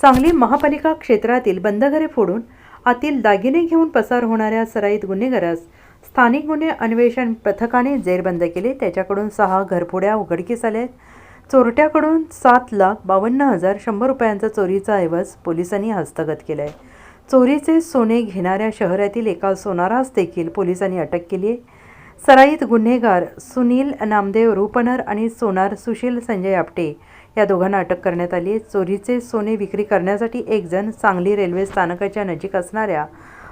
सांगली महापालिका क्षेत्रातील बंद घरे फोडून आतील दागिने घेऊन पसार होणाऱ्या सराईत गुन्हेगारास स्थानिक गुन्हे अन्वेषण पथकाने जेरबंद केले. त्याच्याकडून सहा घरफोड्या उघडकीस आल्या आहेत. चोरट्याकडून सात लाख बावन्न हजार शंभर रुपयांचा चोरीचा ऐवज पोलिसांनी हस्तगत केला आहे चोरीचे सोने घेणाऱ्या शहरातील एका सोनारास देखील पोलिसांनी अटक केली आहे. सराईत गुन्हेगार सुनील नामदेव रूपनर आणि सोनार सुशील संजय आपटे या दोघांना अटक करण्यात आली आहे. चोरीचे सोने विक्री करण्यासाठी एक जण सांगली रेल्वे स्थानकाच्या नजीक असणाऱ्या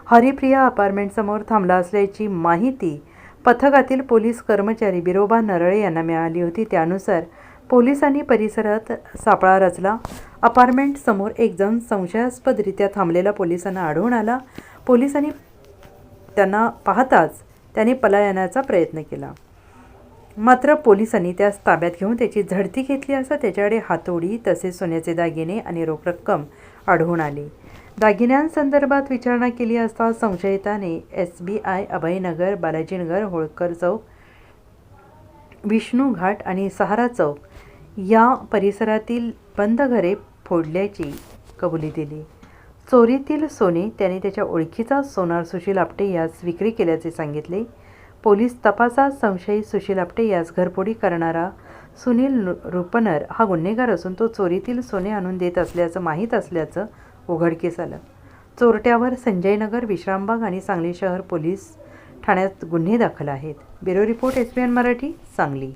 हरिप्रिया अपार्टमेंटसमोर थांबला असल्याची माहिती पथकातील पोलीस कर्मचारी बिरोबा नरळे यांना मिळाली होती. त्यानुसार पोलिसांनी परिसरात सापळा रचला. अपार्टमेंटसमोर एकजण एक जण संशयास्पदरित्या थांबलेला पोलिसांना आढळून आला. पोलिसांनी त्यांना पाहताच त्याने पलायनाचा प्रयत्न केला. मात्र पोलिसांनी त्यास ताब्यात घेऊन त्याची झडती घेतली असता त्याच्याकडे हातोडी तसेच सोन्याचे दागिने आणि रोख रक्कम आढळून आली. दागिन्यांसंदर्भात विचारणा केली असता संशयिताने S B I Abhaynagar Balajinagar Holkar Chowk Vishnu Ghat आणि सहारा चौक या परिसरातील बंद घरे फोडल्याची कबुली दिली. चोरीतील सोने त्याने त्याच्या ओळखीचा सोनार सुशील आपटे यास विक्री केल्याचे सांगितले. पोलीस तपासात संशयित सुशील आपटे यास घरपोडी करणारा सुनील रुपनर हा गुन्हेगार असून तो चोरीतील सोने आणून देत असल्याचं माहीत असल्याचं उघडकीस आलं. चोरट्यावर संजयनगर विश्रामबाग आणि सांगली शहर पोलीस ठाण्यात गुन्हे दाखल आहेत. Bureau report S Marathi Sangli.